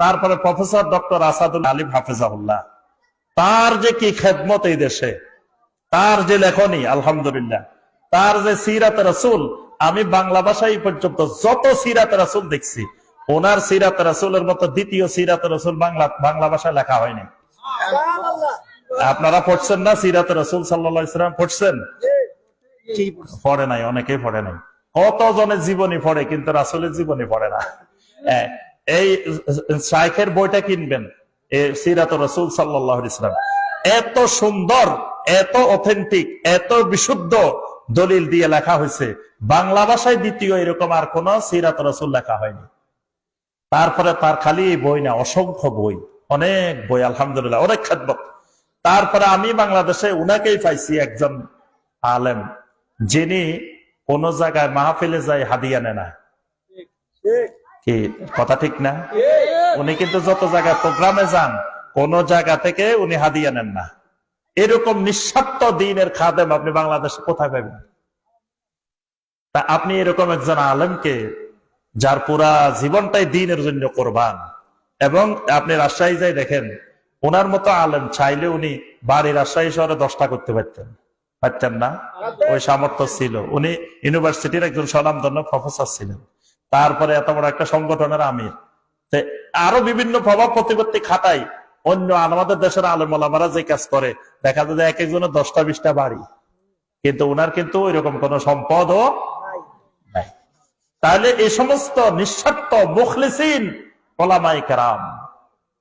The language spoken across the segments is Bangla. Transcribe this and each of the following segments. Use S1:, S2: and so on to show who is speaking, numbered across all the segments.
S1: তারপরে প্রফেসর ডক্টর আসাদুল আলিম হাফিজাহুল্লাহ। তার যে কি খেদমত এই দেশে? তার যে লেখনী আলহামদুলিল্লাহ। তার যে সিরাত রাসুল আমি বাংলা ভাষায় পর্যন্ত যত সিরাত রাসুল দেখছি ওনার সিরাত রাসুলের মতো দ্বিতীয় সিরাত রাসুল বাংলা বাংলা ভাষায় লেখা হয়নি। আপনারা পড়ছেন না সিরাত রসুল সাল্লা ইসলাম পড়ছেন? পড়ে নাই অনেকেই পড়ে নাই। কত জনের জীবনী পড়ে কিন্তু রাসুলের জীবনী পড়ে না। হ্যাঁ, এই শাইখের বইটা কিনবেন সিরাত রসুল সাল্লাহ ইসলাম এত সুন্দর, এত অথেন্টিক এত বিশুদ্ধ দলিল দিয়ে লেখা হয়েছে। বাংলা ভাষায় দ্বিতীয় এরকম আর কোন সিরাত রসুল লেখা হয়নি। তারপরে তার খালি বই না, অসংখ্য বই, অনেক বই, আলহামদুলিল্লাহ, অনেক খেদমত। তারপরে আমি বাংলাদেশে উনাকেই পাইছি একজন আলেম, যিনি কোন জায়গায় মাহফিলে যায় হাদিয়া নেয় না। কি কথা ঠিক না? উনি কিন্তু যত জায়গায় প্রোগ্রামে যান, কোন জায়গা থেকে উনি হাদিয়া নেন না। এরকম নিঃস্বার্থ দিনের খাদেম আপনি বাংলাদেশে কোথায় পাবেন? তা আপনি এরকম একজন আলেমকে, যার পুরা জীবনটাই দিনের জন্য কোরবান, এবং আপনি রাজশাহী যাই দেখেন, ওনার মতো আলেম চাইলে উনি বাড়ি রাজশাহী শহরে দশটা করতে পারতেন। পারতেন না? ওই সামর্থ্য ছিল। উনি ইউনিভার্সিটির একজন স্বনামধন্য প্রফেসর ছিলেন। তারপরে এত বড় একটা সংগঠনের আমির। আরও বিভিন্ন প্রভাব প্রতিপত্তি খাটাই অন্য আমাদের দেশের আলমারা যে কাজ করে দেখা যায় এক একজনের দশটা বিশটা বাড়ি। কিন্তু উনার কিন্তু ওইরকম কোন সম্পদও নাই। তাহলে এই সমস্ত নিঃস্বার্থ মুখলিসিন ওলামাই কেরাম।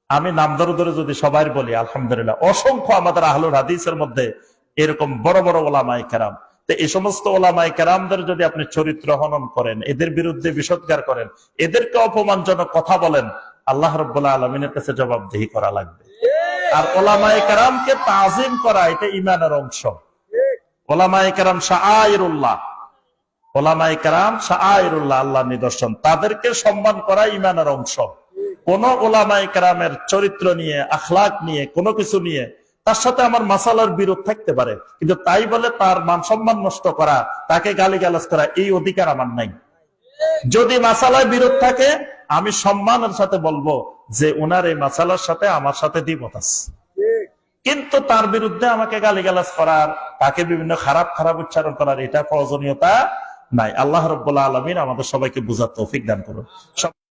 S1: আমি নাম ধরে ধরে যদি সবাই বলি আলহামদুলিল্লাহ অসংখ্য আমাদের আহলুর হাদিসের মধ্যে এরকম বড় বড় ওলামাই কেরাম। এই সমস্ত ওলামাই কেরামদের যদি আপনি চরিত্র হনন করেন, এদের বিরুদ্ধে বিষোদ্গার করেন, এদেরকে অপমানজনক কথা বলেন, আল্লাহ রব্বুল্লাহ আলমিনের কাছে জবাবদিহি করা লাগবে। আর ওলামাই কেরামকে তাজিম করা এটা ইমানের অংশ। ওলামাই কেরাম শাহ ওলামাই কেরাম শাহরুল্লাহ আল্লাহ নিদর্শন। তাদেরকে সম্মান করা ইমানের অংশ। কোন ওলামাই কেরামের চরিত্র নিয়ে, আখলাক নিয়ে, কোনো কিছু নিয়ে তার সাথে আমার মাসালার বিরোধ থাকতে পারে। কিন্তু তাই বলে তার মান সম্মান নষ্ট করা, তাকে গালি করা, এই অধিকার আমার নাই। যদি মাসালায় বিরোধ থাকে, আমি সম্মানের সাথে বলব যে ওনার এই মাসালার সাথে আমার সাথে দ্বিমত আছে। কিন্তু তার বিরুদ্ধে আমাকে গালিগালাজ করার, তাকে বিভিন্ন খারাপ খারাপ উচ্চারণ করার এটা প্রয়োজনীয়তা নাই। আল্লাহ রব্বুল্লাহ আলমিন আমাদের সবাইকে বুঝার তৌফিক দান করুন।